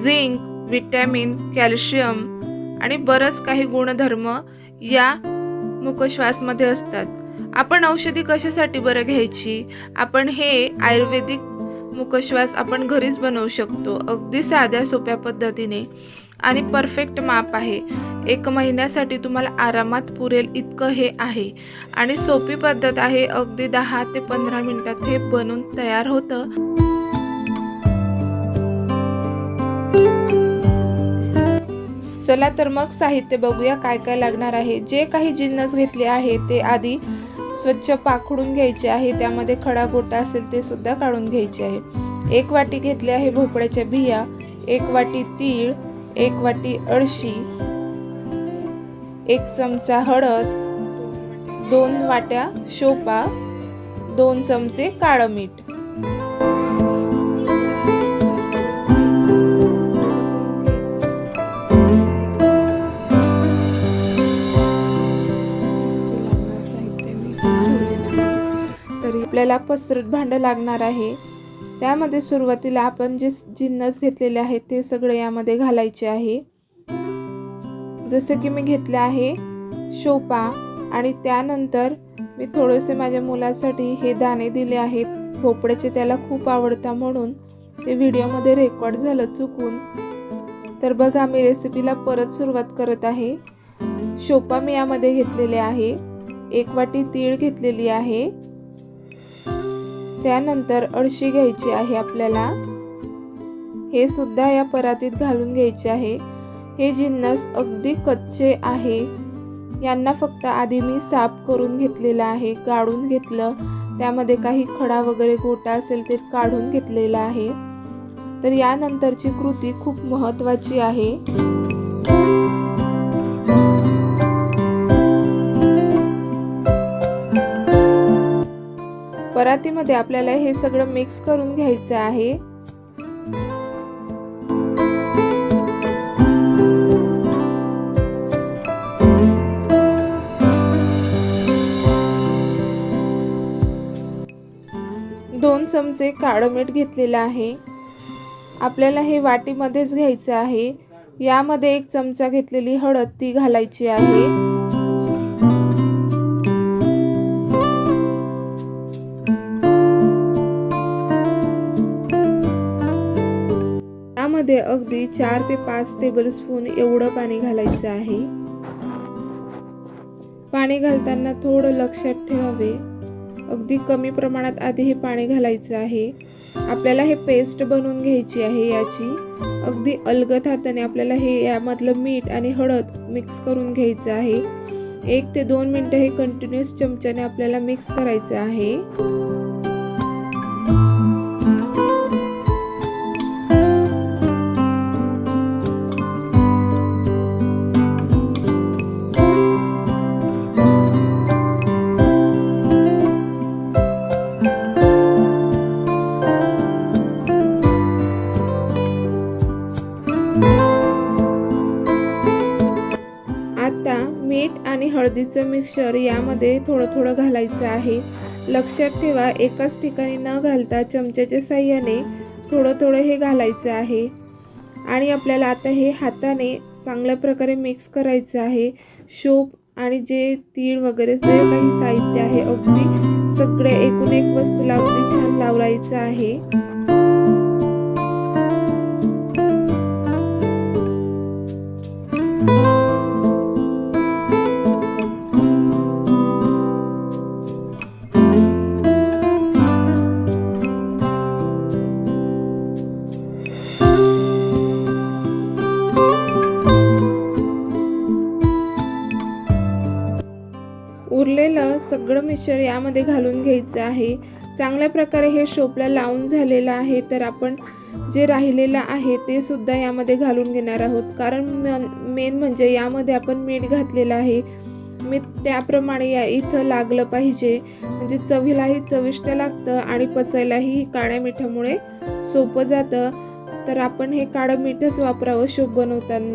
Zinc vitamin calcium आणि बरंच काही गुणधर्म या मुखश्वासमध्ये असतात. आपण औषधी कशासाठी बरं घ्यायची? आपण हे आयुर्वेदिक मुखश्वास आपण घरीच बनवू शकतो. अगदी साध्या सोप्या पद्धतीने आणि परफेक्ट माप आहे. एक महिन्यासाठी तुम्हाला आरामात पुरेल इतकं हे आहे. आणि सोपी पद्धत आहे अगदी दहा ते पंधरा मिनिटात हे बनून तयार होतं. चला तर मग साहित्य बघूया काय काय लागणार आहे. जे काही जिन्नस घेतले आहे ते आधी स्वच्छ पाखडून घ्यायचे आहे. त्यामध्ये खडा गोटा असेल ते सुद्धा काढून घ्यायचे आहे. एक वाटी घेतली आहे भोपळ्याच्या बिया एक वाटी तीळ एक वाटी अळशी एक चमचा हळद दोन वाट्या शोपा दोन चमचे काळं मीठ. तरी आपल्याला पसरट भांडं लागणार आहे. त्यामध्ये सुरुवातीला आपण जे जिन्नस घेतलेले आहेत ते सगळे यामध्ये घालायचे आहे. जसं की मी घेतले आहे शोपा आणि त्यानंतर मी थोडेसे माझ्या मुलासाठी हे दाणे दिले आहेत. भोपळ्याचे त्याला खूप आवडता म्हणून ते व्हिडिओमध्ये रेकॉर्ड झालं चुकून. तर बघा मी रेसिपीला परत सुरुवात करत आहे. शोपा मी यामध्ये घेतलेले आहे. एक वाटी तीळ घेतलेली आहे. त्यानंतर अळशी घ्यायची आहे आपल्याला. हे सुद्धा या परातीत घालून घ्यायचे आहे. हे जिन्नस अगदी कच्चे आहे. यांना फक्त आधी मी साफ करून घेतलेलं आहे गाळून घेतलं. त्यामध्ये काही खडा वगैरे गोटा असेल ते काढून घेतलेला आहे. तर यानंतरची कृती खूप महत्वाची आहे. परातीमध्ये आपल्याला हे सगळं मिक्स करून घ्यायचं आहे. दोन चमचे काळं मीठ घेतलेलं आहे. आपल्याला हे वाटीमध्येच घ्यायचं आहे. यामध्ये एक चमचा घेतलेली हळद ती घालायची आहे. यामध्ये अगदी चार ते पाच टेबल स्पून एवढं पाणी घालायचं आहे. पाणी घालताना थोडं लक्षात ठेवावे. अगदी कमी प्रमाणात आधी हे पाणी घालायचं आहे. आपल्याला हे पेस्ट बनवून घ्यायची आहे याची. अगदी अलगद हाताने आपल्याला हे यामधलं मीठ आणि हळद मिक्स करून घ्यायचं आहे. एक ते दोन मिनटं हे कंटिन्युअस चमच्याने आपल्याला मिक्स करायचं आहे. हळदीचं मिक्सचर यामध्ये थोडं थोडं घालायचं आहे. लक्षात ठेवा एकाच ठिकाणी न घालता चमच्याच्या साह्याने थोडं थोडं हे घालायचं आहे. आणि आपल्याला आता हे हाताने चांगल्या प्रकारे मिक्स करायचं आहे. शोप आणि जे तीळ वगैरे जे काही साहित्य आहे अगदी सगळे एकूण एक वस्तूला अगदी छान लावलायचं आहे. मिक्सचर यामध्ये घालून घ्यायचं आहे. चांगल्या प्रकारे हे शोपला लावून झालेलं आहे तर आपण जे राहिलेलं आहे ते सुद्धा यामध्ये घालून घेणार आहोत. कारण मेन म्हणजे यामध्ये आपण मीठ घातलेलं आहे. मीठ त्याप्रमाणे या इथं लागलं पाहिजे. म्हणजे चवीलाही चविष्ट लागतं आणि पचायलाही काळ्या मिठामुळे सोपं जातं. तर आपण हे काळं मीठच वापरावं शोप बनवताना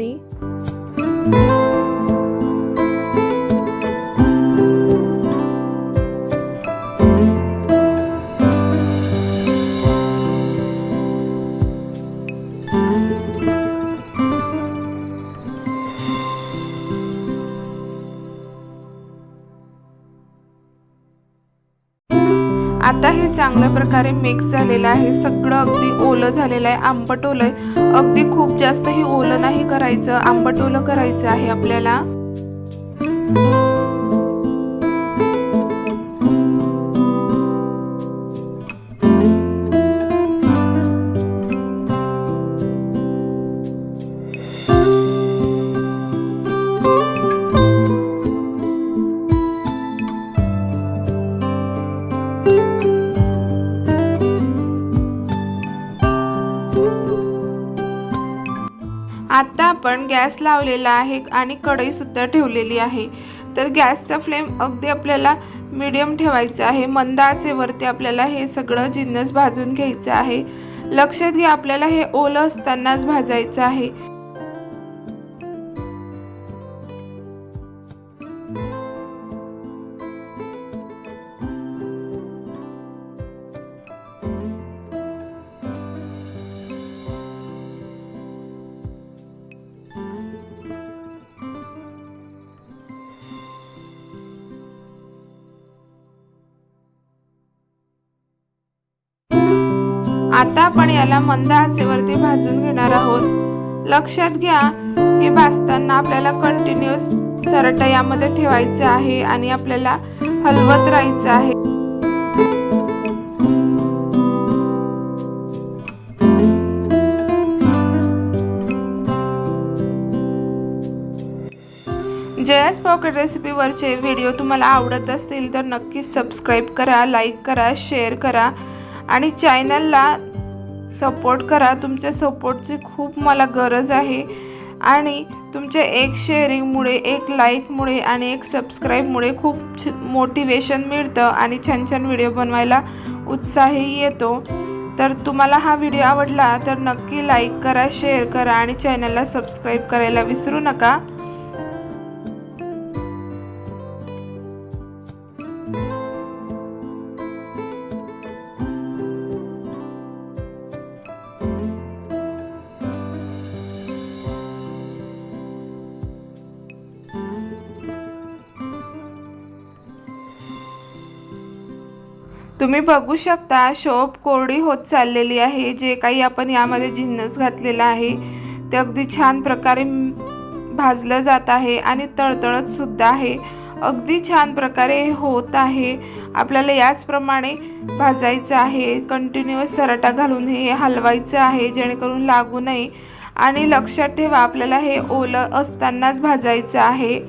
चांगल्या प्रकारे मिक्स झालेलं आहे. सगळं अगदी ओलं झालेलं आहे. आंबट ओलं आहे. अगदी खूप जास्तही ओलं नाही करायचं. आंबट ओलं करायचं आहे आपल्याला. आपण गॅस लावलेला आहे आणि कढई सुद्धा ठेवलेली आहे. तर गॅसचा फ्लेम अगदी आपल्याला मीडियम ठेवायचा आहे. मंद आचेवरती आपल्याला हे सगळं जिन्नस भाजून घ्यायचं आहे. लक्षात घ्या आपल्याला हे ओलं असतानाच भाजायचं आहे. आता आपण याला मंद आचेवरती भाजून घेणार आहोत. लक्षात घ्या हे भाजताना आपल्याला कंटिन्युअस सरट यामध्ये ठेवायचं आहे आणि आपल्याला हलवत राहायचं आहे. जयास पॉकेट रेसिपीवरचे व्हिडिओ तुम्हाला आवडत असतील तर नक्कीच सबस्क्राईब करा लाईक करा शेअर करा. आणि चॅनलला सपोर्ट करा. तुमच्या सपोर्टची खूप मला गरज आहे. आणि तुमच्या एक शेअरिंगमुळे एक लाईकमुळे आणि एक सबस्क्राईबमुळे खूप छ मोटिवेशन मिळतं आणि छान छान व्हिडिओ बनवायला उत्साहही येतो. तर तुम्हाला हा व्हिडिओ आवडला तर नक्की लाईक करा शेअर करा आणि चॅनलला सबस्क्राईब करायला विसरू नका. तुम्ही बघू शकता शोप कोरडी होत चाललेली आहे जे काही आपण यामध्ये जिन्नस घातलेला आहे ते अगदी छान प्रकारे भाजलं जात आहे आणि तळतळत सुद्धा आहे. अगदी छान प्रकारे होत आहे. आपल्याला याचप्रमाणे भाजायचं आहे कंटिन्युअस सराटा घालून हे हलवायचं आहे जेणेकरून लागू नये. आणि लक्षात ठेवा आपल्याला हे ओलं असतानाच भाजायचं आहे.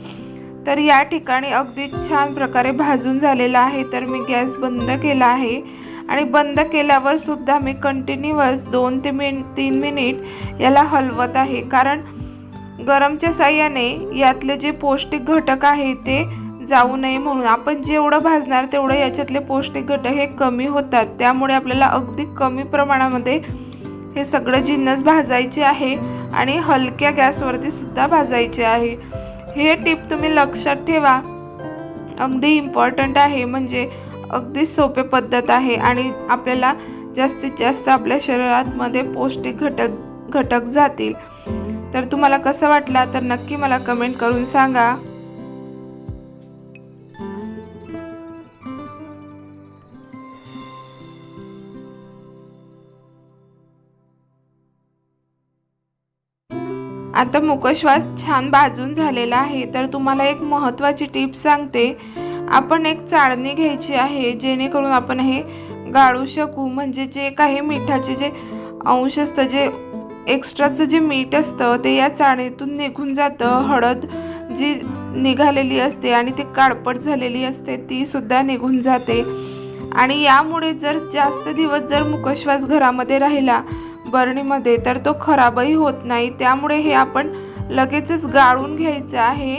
तर या ठिकाणी अगदी छान प्रकारे भाजून झालेला आहे. तर मी गॅस बंद केला आहे. आणि बंद केल्यावर सुद्धा मी कंटिन्युअस दोन ते मिन तीन मिनिट याला हलवत आहे. कारण गरमच्या साह्याने यातले जे पौष्टिक घटक आहे ते जाऊ नये म्हणून. आपण जेवढं भाजणार तेवढं याच्यातले पौष्टिक घटक हे कमी होतात. त्यामुळे आपल्याला अगदी कमी प्रमाणामध्ये हे सगळं जिन्नस भाजायचे आहे. आणि हलक्या गॅसवरती सुद्धा भाजायचे आहे. हे टिप तुम्ही लक्षात ठेवा. अगदी इम्पॉर्टंट आहे म्हणजे अगदी सोपे पद्धत आहे आणि आपल्याला जास्तीत जास्त आपल्या शरीरामध्ये पौष्टिक घटक घटक जातील. तर तुम्हाला कसं वाटला? तर नक्की मला कमेंट करून सांगा. आता मुखश्वास छान भाजून झालेला आहे तर तुम्हाला एक महत्त्वाची टिप सांगते. आपण एक चाळणी घ्यायची आहे जेणेकरून आपण हे गाळू शकू. म्हणजे जे काही मिठाचे जे अंश असतं जे एक्स्ट्राचं जे मीठ असतं ते या चाळणीतून निघून जातं. हळद जी निघालेली असते आणि ती काळपट झालेली असते ती सुद्धा निघून जाते. आणि यामुळे जर जास्त दिवस जर मुखश्वास घरामध्ये राहिला बरणीमध्ये तर तो खराबही होत नाही. त्यामुळे हे आपण लगेचच गाळून घ्यायचं आहे.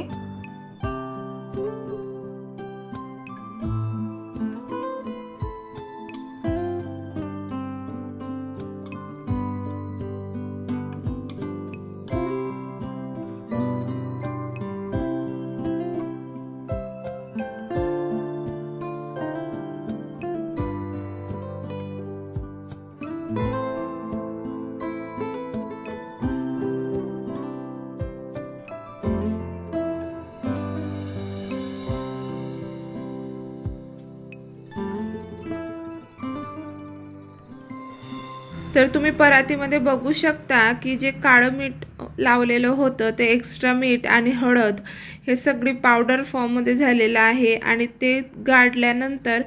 तर तुम्ही परातीमध्ये बघू शकता की जे काळं मीठ लावलेलं होतं ते एक्स्ट्रा मीठ आणि हळद हे सगळी पावडर फॉर्ममध्ये झालेलं आहे आणि ते गाडल्यानंतर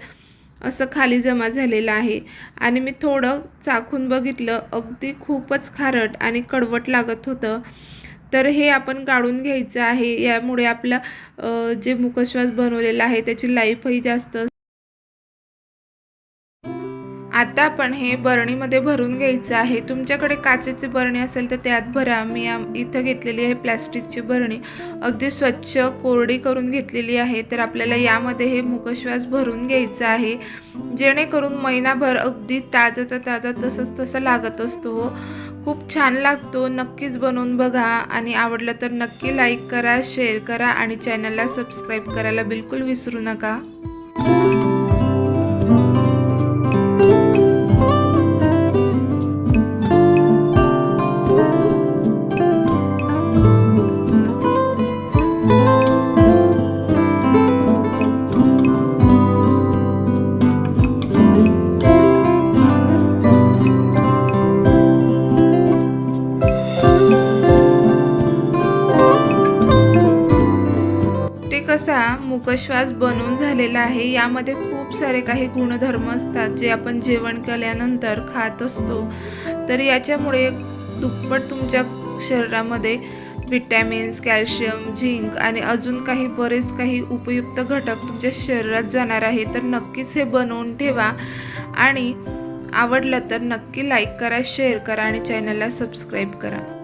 असं खाली जमा झालेलं आहे. आणि मी थोडं चाखून बघितलं अगदी खूपच खारट आणि कडवट लागत होतं. तर हे आपण गाळून घ्यायचं आहे. यामुळे आपलं जे मुखश्वास बनवलेला आहे त्याची लाईफही जास्त आता आपण हे बरणीमध्ये भरून घ्यायचं आहे. तुमच्याकडे काचेची बरणी असेल तर त्यात भरा. मी इथं घेतलेली आहे प्लॅस्टिकची बरणी. अगदी स्वच्छ कोरडी करून घेतलेली आहे. तर आपल्याला यामध्ये हे मुखश्वास भरून घ्यायचं आहे. जेणेकरून महिनाभर अगदी ताजाचा ताजा तसंच तसं लागत असतो. खूप छान लागतो. नक्कीच बनवून बघा. आणि आवडलं तर नक्की लाईक करा शेअर करा आणि चॅनलला सबस्क्राईब करायला बिलकुल विसरू नका. कसा बनून बनवून झालेला आहे. यामध्ये खूप सारे काही गुणधर्म असतात जे आपण जेवण केल्यानंतर खात असतो. तर याच्यामुळे दुप्पट तुमच्या शरीरामध्ये विटॅमिन्स कॅल्शियम झिंक आणि अजून काही बरेच काही उपयुक्त घटक तुमच्या शरीरात जाणार आहे. तर नक्कीच हे बनवून ठेवा. आणि आवडलं तर नक्की लाईक करा शेअर करा आणि चॅनलला सबस्क्राईब करा.